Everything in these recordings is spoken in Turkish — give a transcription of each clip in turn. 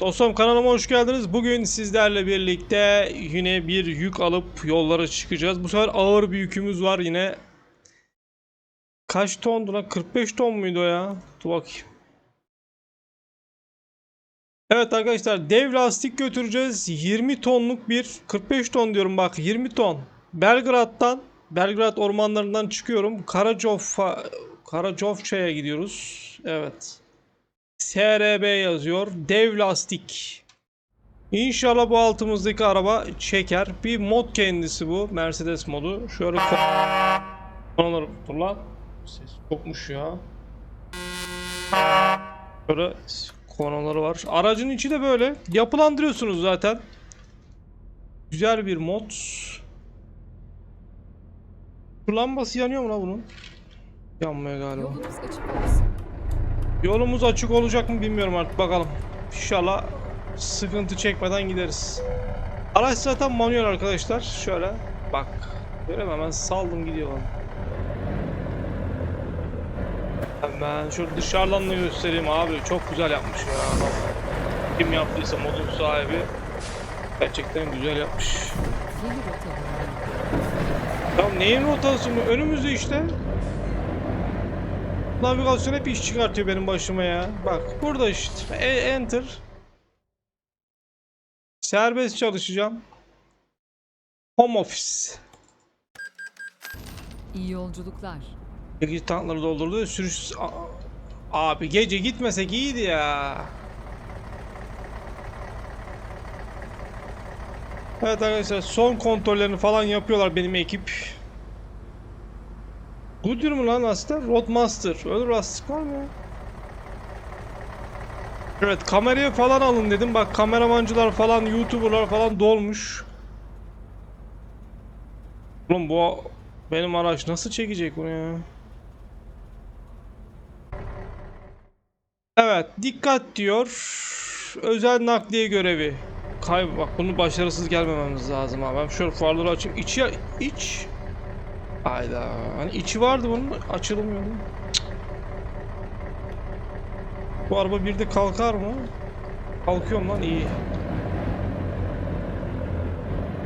Dostum kanalıma hoş geldiniz. Bugün sizlerle birlikte yine bir yük alıp yollara çıkacağız. Bu sefer ağır bir yükümüz var yine. Kaç tondu lan? 45 ton muydu ya? Dur bakayım. Evet arkadaşlar dev lastik götüreceğiz. 20 tonluk bir 45 ton diyorum bak 20 ton. Belgrad'dan Belgrad ormanlarından çıkıyorum. Karacof'a Karacofça'ya gidiyoruz. Evet. SRB yazıyor. Dev lastik. İnşallah bu altımızdaki araba çeker. Bir mod kendisi bu. Mercedes modu. Şöyle Konaları dur lan. Ses kokmuş ya. Şöyle konaları var. Aracın içi de böyle. Yapılandırıyorsunuz zaten. Güzel bir mod. Şu lambası yanıyor mu lan bunun? Yanmıyor galiba. Yolunuz açık olsun. Yolumuz açık olacak mı bilmiyorum artık bakalım. İnşallah sıkıntı çekmeden gideriz. Araç zaten manuel arkadaşlar. Şöyle bak. Göremem hemen saldım gidiyor lan. Hemen şöyle dışarıdan da göstereyim abi. Çok güzel yapmış ya. Kim yaptıysa modun sahibi gerçekten güzel yapmış. Ya neyin rotası mı? Önümüzde işte. Navigasyon hep iş çıkartıyor benim başıma ya. Bak burada işte. E- enter. Serbest çalışacağım. Home office. İyi yolculuklar. Gece tankları doldurdu. Sürüş... Abi gece gitmesek iyiydi ya. Evet arkadaşlar son kontrollerini falan yapıyorlar benim ekip. Goodyear mu lan aslında? Roadmaster. Öyle lastik var mı ya? Evet kameraya falan alın dedim. Bak kameramancılar falan, youtuberlar falan dolmuş. Oğlum bu benim araç nasıl çekecek bunu ya? Evet, dikkat diyor. Özel nakliye görevi. Kay bak bunu başarısız gelmememiz lazım abi. Ben şöyle farları açayım. İçi iç. Hayda. Hani içi vardı bunun açılmıyordu. Cık. Bu araba bir de kalkar mı? Kalkıyorum lan iyi.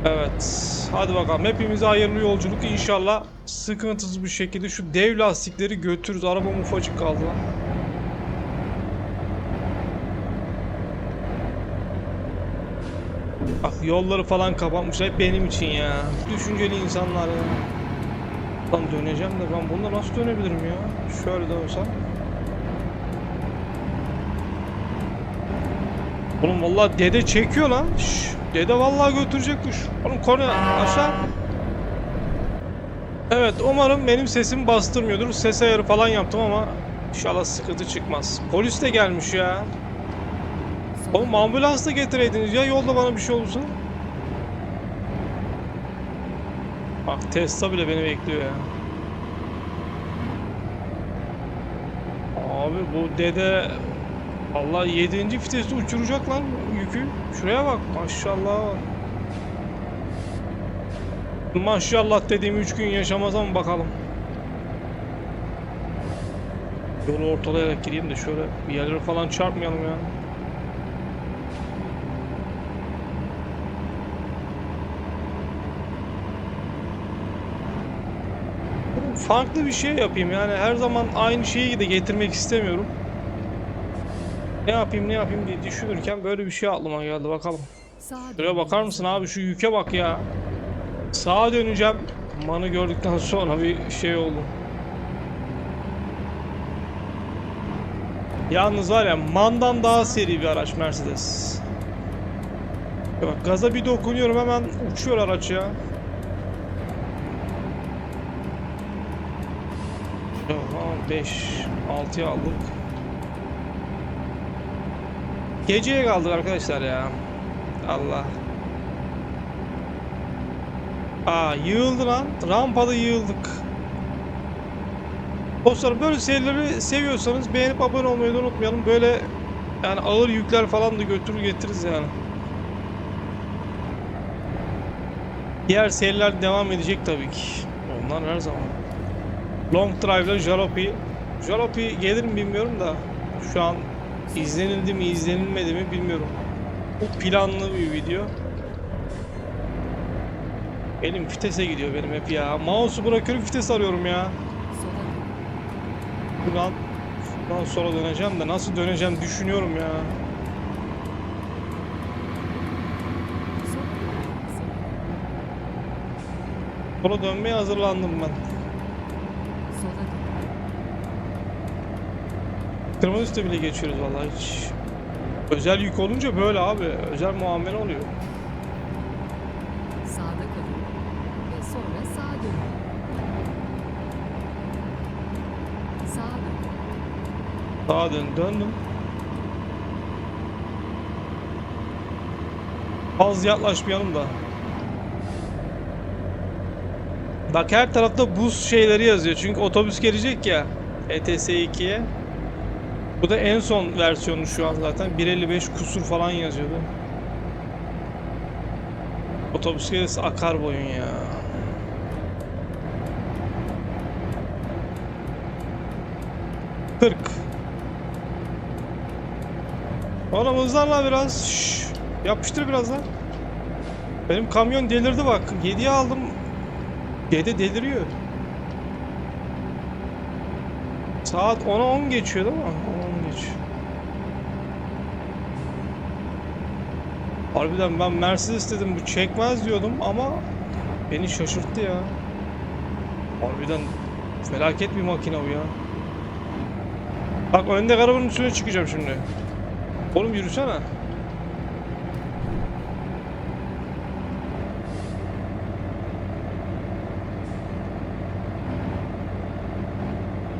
Evet. Hadi bakalım. Hepimize hayırlı yolculuk. İnşallah sıkıntısız bir şekilde şu dev lastikleri götürürüz. Arabam ufacık kaldı lan. Bak yolları falan kapatmışlar hep benim için ya. Düşünceli insanlar ya. Lan döneceğim de ben bunda nasıl dönebilirim ya? Şöyle dönsem. Oğlum vallahi dede çekiyor lan. Şş, dede vallahi götürecekmiş. Oğlum konu aşağı. Evet umarım benim sesimi bastırmıyordur. Ses ayarı falan yaptım ama inşallah sıkıntı çıkmaz. Polis de gelmiş ya. Oğlum ambulans da getireydiniz ya yolda bana bir şey olursa. Bak Tesla bile beni bekliyor ya. Abi bu dede Allah 7. viteste uçuracak lan yükü. Şuraya bak maşallah. Maşallah dediğim 3 gün yaşamaz ama bakalım. Yolu ortalayarak gireyim de şöyle bir yerlere falan çarpmayalım ya. Farklı bir şey yapayım yani her zaman aynı şeyi de getirmek istemiyorum. Ne yapayım ne yapayım diye düşünürken böyle bir şey aklıma geldi bakalım. Şuraya bakar mısın abi şu yüke bak ya. Sağa döneceğim. Manı gördükten sonra bir şey oldu. Yalnız var ya Man'dan daha seri bir araç Mercedes. Bak gaza bir dokunuyorum hemen uçuyor araç ya. Tamam 5 6'ya aldık. Geceye kaldık arkadaşlar ya. Allah. Aa yığıldı lan. Rampada yığıldık. Dostlar böyle serileri seviyorsanız beğenip abone olmayı da unutmayalım. Böyle yani ağır yükler falan da götürür getiririz yani. Diğer seriler devam edecek tabii ki. Onlar her zaman. Long Drive'la Jalopy. Jalopy gelir mi bilmiyorum da şu an izlenildi mi izlenilmedi mi bilmiyorum. Bu planlı bir video. Elim fitese gidiyor benim hep ya. Mouse'u bırakıyorum vites arıyorum ya. Sola. Buradan, buradan sonra döneceğim de nasıl döneceğim düşünüyorum ya. Sola dönmeye hazırlandım ben. Dön. Kırmızı üstte bile geçiyoruz vallahi hiç. Özel yük olunca böyle abi. Özel muamele oluyor. Sağda kalın. Ve sonra sağa dönün. Sağa dön. Sağa dön, döndüm. Az yaklaşmayalım da. Bak her tarafta buz şeyleri yazıyor. Çünkü otobüs gelecek ya. ETS 2'ye. Bu da en son versiyonu şu an zaten. 1.55 kusur falan yazıyordu. Otobüs gelirse akar boyun ya. Kırk. Oğlum hızlanla biraz. Şşş. Yapıştır biraz lan. Benim kamyon delirdi bak. 7'ye aldım. 7 deliriyor. Saat 10'a 10 geçiyor değil mi? 10 geçiyor. Harbiden ben Mercedes dedim bu çekmez diyordum ama beni şaşırttı ya. Harbiden felaket bir makine bu ya. Bak önde arabanın üstüne çıkacağım şimdi. Oğlum yürüsene.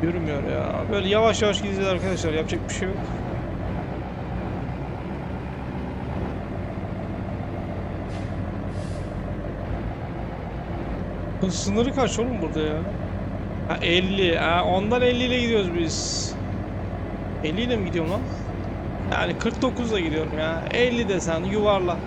Yürümüyor ya. Böyle yavaş yavaş gideceğiz arkadaşlar. Yapacak bir şey yok. Sınırı kaç oğlum burada ya? Ha 50. Ha ondan 50 ile gidiyoruz biz. 50 ile mi gidiyorum lan? Yani 49 ile gidiyorum ya. 50 desen yuvarla.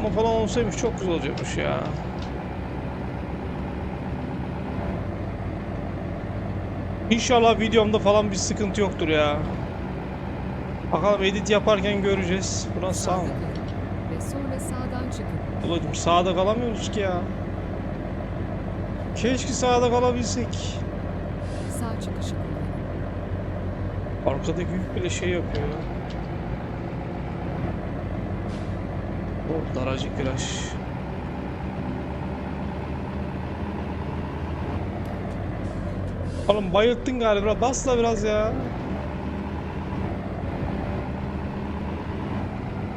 Yapma falan olsaymış çok güzel olacakmış ya. İnşallah videomda falan bir sıkıntı yoktur ya. Bakalım edit yaparken göreceğiz. Burası sağ mı? Ve sonra sağdan çıkın. Babacım sağda kalamıyoruz ki ya. Keşke sağda kalabilsek. Sağ çıkışı. Arkadaki yük bile şey yapıyor ya. O daracık viraj. Oğlum bayılttın galiba. Bas da biraz ya.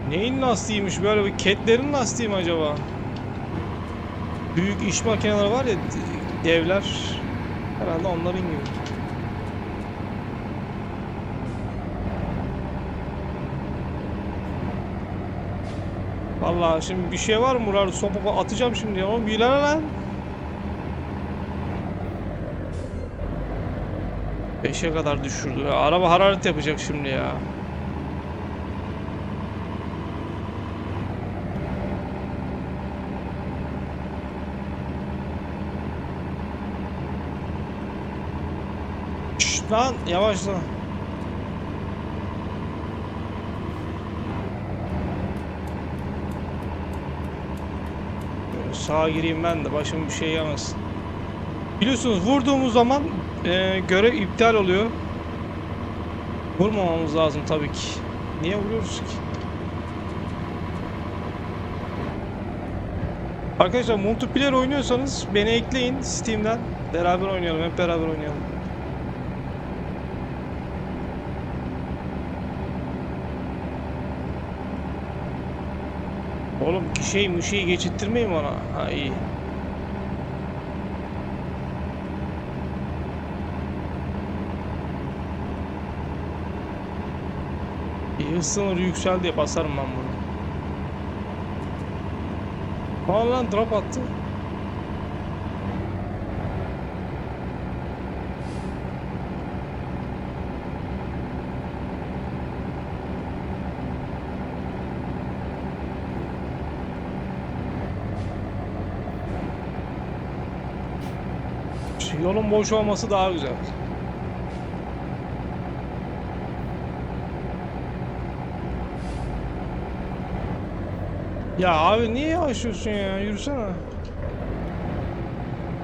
Neyin lastiğiymiş böyle bir ketlerin lastiği mi acaba? Büyük iş makineleri var ya devler herhalde onların gibi. Vallahi şimdi bir şey var mı Murat? Sopa atacağım şimdi ama bir lan. Beşe kadar düşürdü. Ya, araba hararet yapacak şimdi ya. Şşt lan yavaşla. Böyle Sağa gireyim ben de başım bir şey yemez. Biliyorsunuz vurduğumuz zaman e, görev iptal oluyor. Vurmamamız lazım tabii ki. Niye vuruyoruz ki? Arkadaşlar multiplayer oynuyorsanız beni ekleyin Steam'den. Beraber oynayalım, hep beraber oynayalım. Oğlum şey müşeyi geçittirmeyin bana. Ha iyi. İyi hız sınırı yükseldi basarım ben bunu. Aa lan drop attı. Yolun boş olması daha güzel. Ya abi niye yavaşlıyorsun ya? Yürüsene.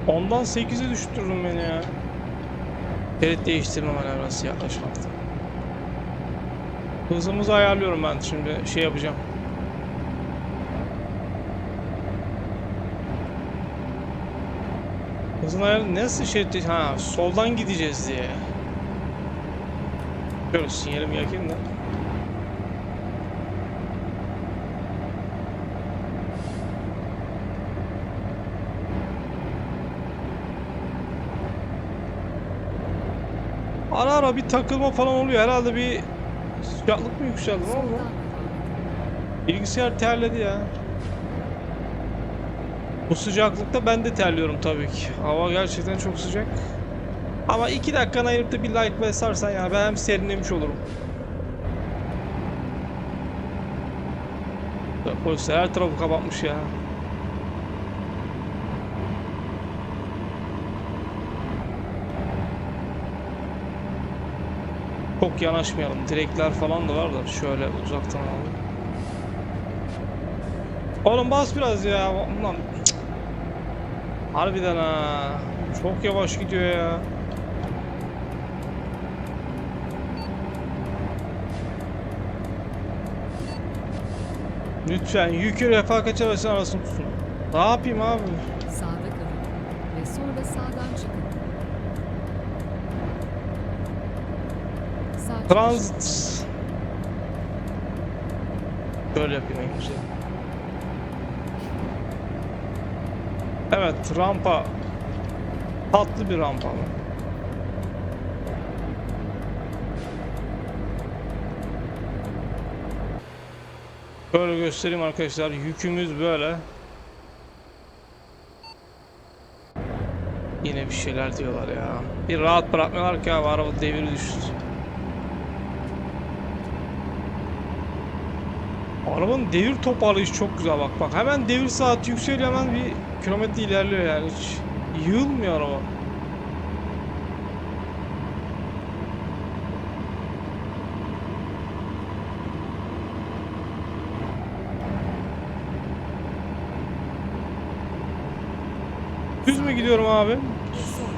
Ondan 8'e düştürdün beni ya. Şerit değiştirme manevrası yaklaşmakta. Hızımızı ayarlıyorum ben şimdi şey yapacağım. Hızın ayarı nasıl şerit Ha soldan gideceğiz diye. Şöyle sinyalimi yakayım da. Ara ara bir takılma falan oluyor. Herhalde bir sıcaklık mı yükseldi? Ne oldu? Bilgisayar terledi ya. Bu sıcaklıkta ben de terliyorum tabii ki. Hava gerçekten çok sıcak. Ama iki dakikanı ayırıp da bir like basarsan ya ben hem serinlemiş olurum. Polisler her tarafı kapatmış ya. Çok yanaşmayalım. Direkler falan da var da şöyle uzaktan alalım. Oğlum bas biraz ya. Lan. Harbiden ha. Çok yavaş gidiyor ya. Lütfen yükü refakatçi arasında arasını tutun. Ne yapayım abi? Sağda kalın. Ve sonra sağdan çıkın. Sağ Transit. Böyle yapayım en güzel. Evet rampa. Tatlı bir rampa mı? Böyle göstereyim arkadaşlar. Yükümüz böyle. Yine bir şeyler diyorlar ya. Bir rahat bırakmıyorlar ki abi araba deviri düştü. Arabanın devir toparlayışı çok güzel bak bak. Hemen devir saati yükseliyor hemen bir kilometre ilerliyor yani hiç yığılmıyor araba. Düz mü gidiyorum abi?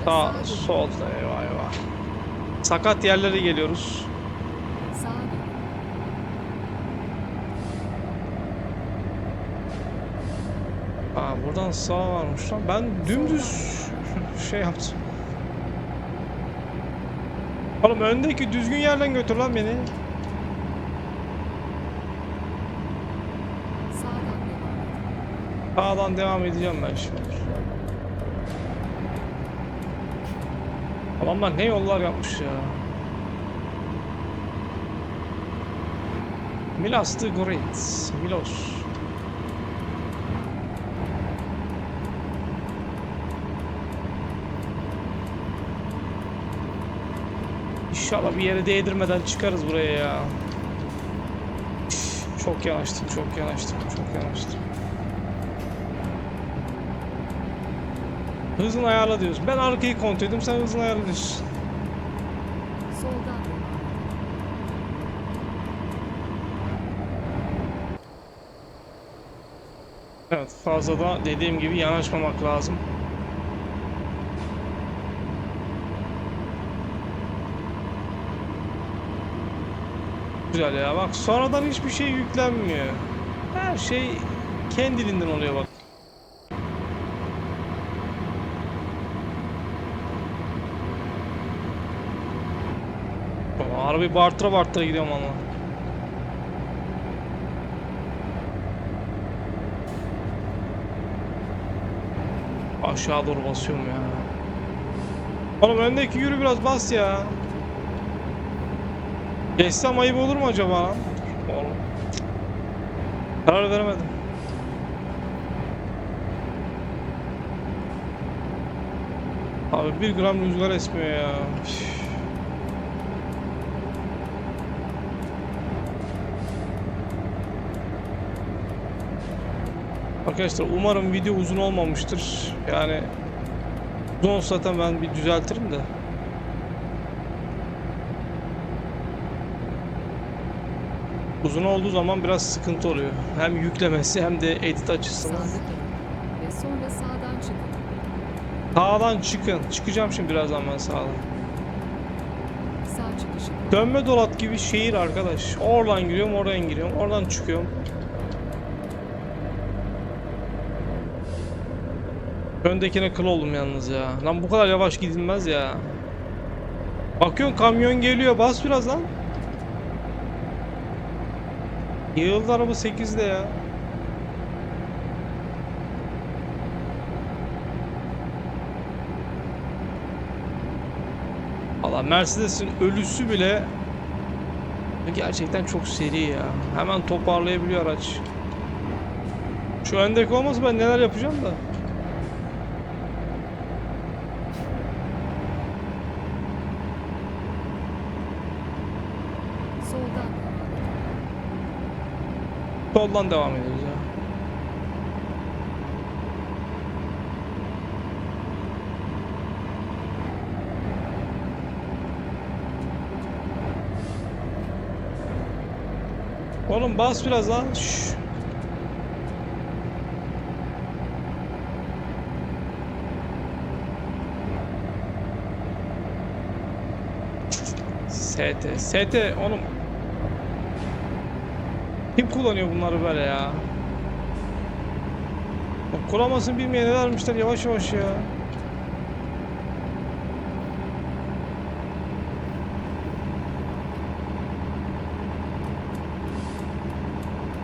Sağ, solda eyvah eyvah. Sakat yerlere geliyoruz. Sağa dönün. Aa buradan sağ varmış lan. Ben dümdüz şey yaptım. Oğlum öndeki düzgün yerden götür lan beni. Sağdan devam edeceğim ben şimdi. Adamlar ne yollar yapmış ya. Milas the Great. Milos. İnşallah bir yere değdirmeden çıkarız buraya ya. Çok yanaştık, çok yanaştık, çok yanaştık. Hızını ayarla diyorsun. Ben arkayı kontrol ediyorum, sen hızını ayarla diyorsun. Soldan. Evet, fazla da dediğim gibi yanaşmamak lazım. Güzel ya bak sonradan hiçbir şey yüklenmiyor. Her şey kendiliğinden oluyor bak. Baba, Arabayı bartıra bartıra gidiyorum ama. Aşağı doğru basıyorum ya. Oğlum öndeki yürü biraz bas ya. Geçsem ayıp olur mu acaba lan? Karar veremedim. Abi bir gram rüzgar esmiyor ya. Üf. Arkadaşlar umarım video uzun olmamıştır. Yani Uzun zaten ben bir düzeltirim de. Uzun olduğu zaman biraz sıkıntı oluyor. Hem yüklemesi hem de edit açısından. Ve sonra sağdan çıkın. Sağdan çıkın. Çıkacağım şimdi birazdan ben sağdan. Sağ çıkışı. Dönme dolap gibi şehir arkadaş. Oradan giriyorum, oradan giriyorum, oradan çıkıyorum. Öndekine kıl oldum yalnız ya. Lan bu kadar yavaş gidilmez ya. Bakıyorsun kamyon geliyor, bas biraz lan. Yığıldı araba 8'de ya. Valla Mercedes'in ölüsü bile gerçekten çok seri ya. Hemen toparlayabiliyor araç. Şu öndeki olmasa ben neler yapacağım da. Soldan devam ediyoruz ya. Oğlum bas biraz lan. Şşş. ST. ST oğlum kim kullanıyor bunları böyle ya? Ya Kullanmasını bilmeyen ne vermişler yavaş yavaş ya.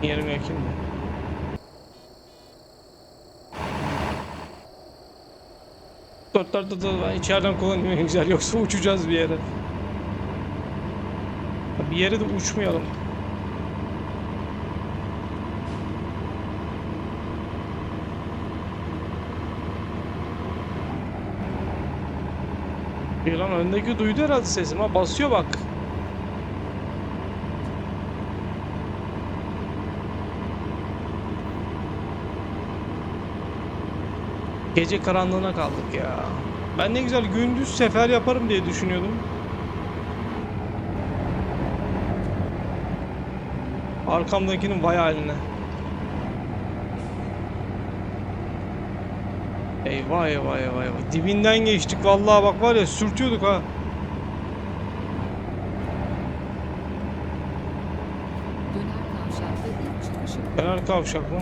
Yerim yakindi. Dörtlerde de ben içeriden kullanıyorum güzel yoksa uçacağız bir yere. Bir yere de uçmayalım. Bir lan öndeki duydu herhalde sesimi ha basıyor bak. Gece karanlığına kaldık ya. Ben ne güzel gündüz sefer yaparım diye düşünüyordum. Arkamdakinin vay haline. Eyvah eyvah eyvah eyvah. Dibinden geçtik vallahi bak var ya sürtüyorduk ha. Döner kavşak mı?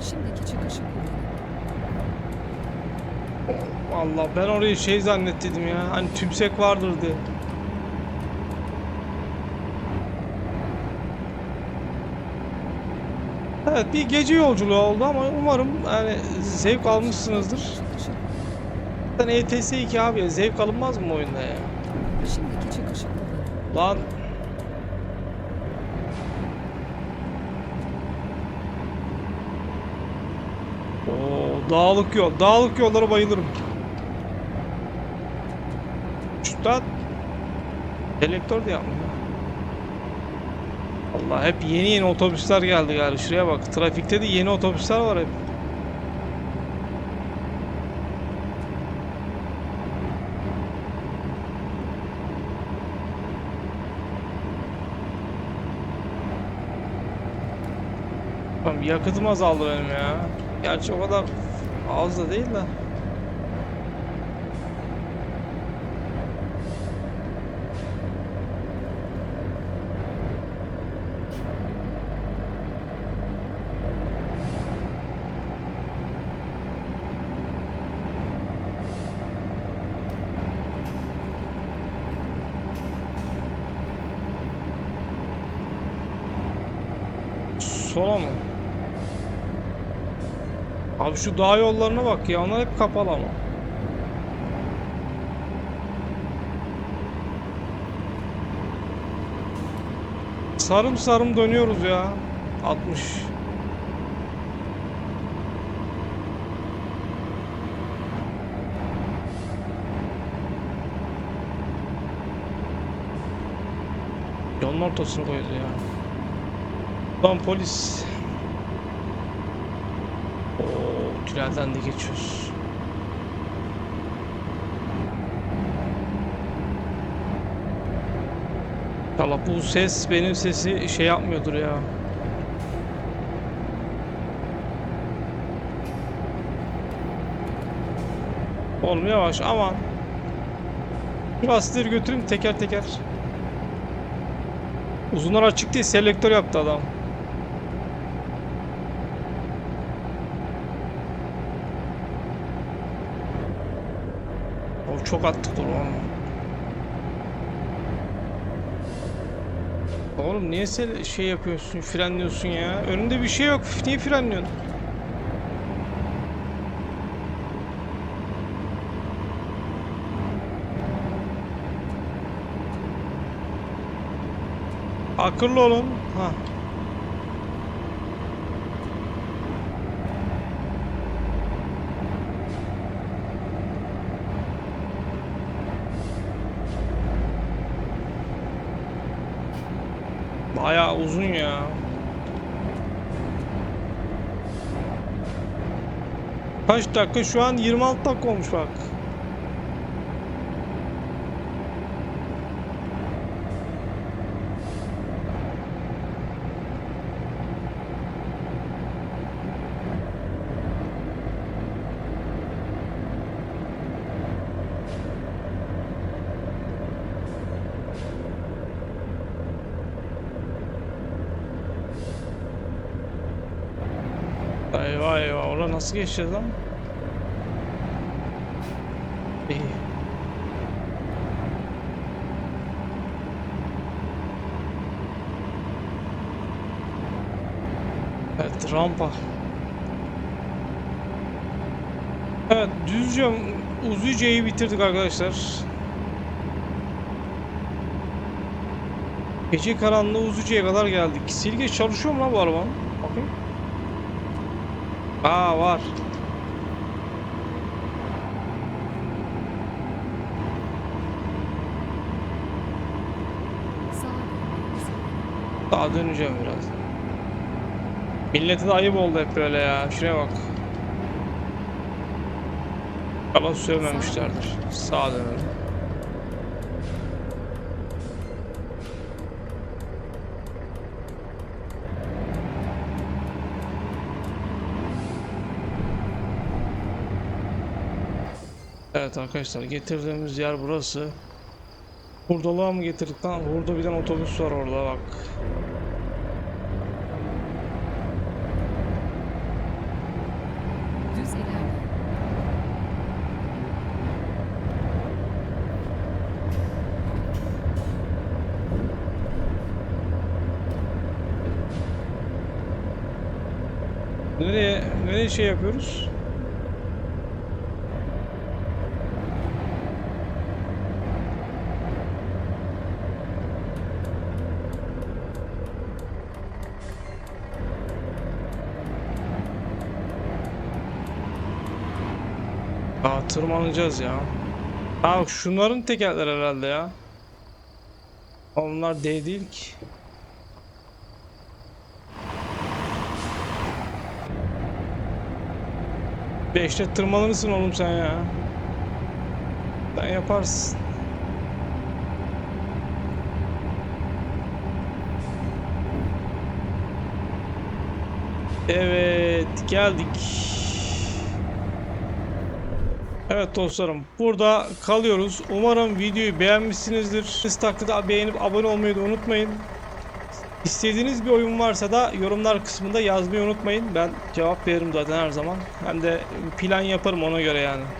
Şimdiki çıkışı kullanın. Allah ben orayı şey zannettiydim ya. Hani tümsek vardır diye. Evet bir gece yolculuğu oldu ama umarım yani zevk almışsınızdır. Zaten ETS 2 abi zevk alınmaz mı oyunda ya? Şimdiki çıkışı kullanın. Lan Oo, dağlık yol. Dağlık yollara bayılırım. Üstad Selektör de yapmıyor. Allah hep yeni yeni otobüsler geldi galiba. Şuraya bak. Trafikte de yeni otobüsler var hep. Yakıtım azaldı benim ya. Gerçi o kadar az da değil de. Sola mı? Abi şu dağ yollarına bak ya onlar hep kapalı ama. Sarım sarım dönüyoruz ya. 60. Yolun ortasına koydu ya. Lan polis. Tünelden de geçiyoruz. İnşallah bu ses benim sesi şey yapmıyordur ya. Oğlum yavaş aman. Lastikleri götüreyim teker teker. Uzunlar açık değil selektör yaptı adam. O çok attık dur oğlum. Oğlum niye sen şey yapıyorsun, frenliyorsun ya? Önünde bir şey yok. Niye frenliyorsun? Akıllı olun. Ha. Uzun ya. Kaç dakika? Şu an 26 dakika olmuş bak. Eyvah eyvah orada nasıl geçeceğiz lan? İyi. Evet rampa. Evet düzce Uzuyce'yi bitirdik arkadaşlar. Gece karanlığı Uzuyce'ye kadar geldik. Silge çalışıyor mu lan bu arabanın? Aa var. Sağa döneceğim biraz. Millete de ayıp oldu hep böyle ya. Şuraya bak. Yalan söylememişlerdir. Sağa dönelim. Evet arkadaşlar getirdiğimiz yer burası. Hurdalığa mı getirdik lan? Burada bir tane otobüs var orada bak. Nereye nereye şey yapıyoruz? Tırmanacağız ya. Aa şunların tekerleri herhalde ya. Onlar D değil ki. Beşte tırmanırsın oğlum sen ya. Sen yaparsın. Evet geldik. Evet dostlarım burada kalıyoruz. Umarım videoyu beğenmişsinizdir. Siz takdirde beğenip abone olmayı da unutmayın. İstediğiniz bir oyun varsa da yorumlar kısmında yazmayı unutmayın. Ben cevap veririm zaten her zaman. Hem de plan yaparım ona göre yani.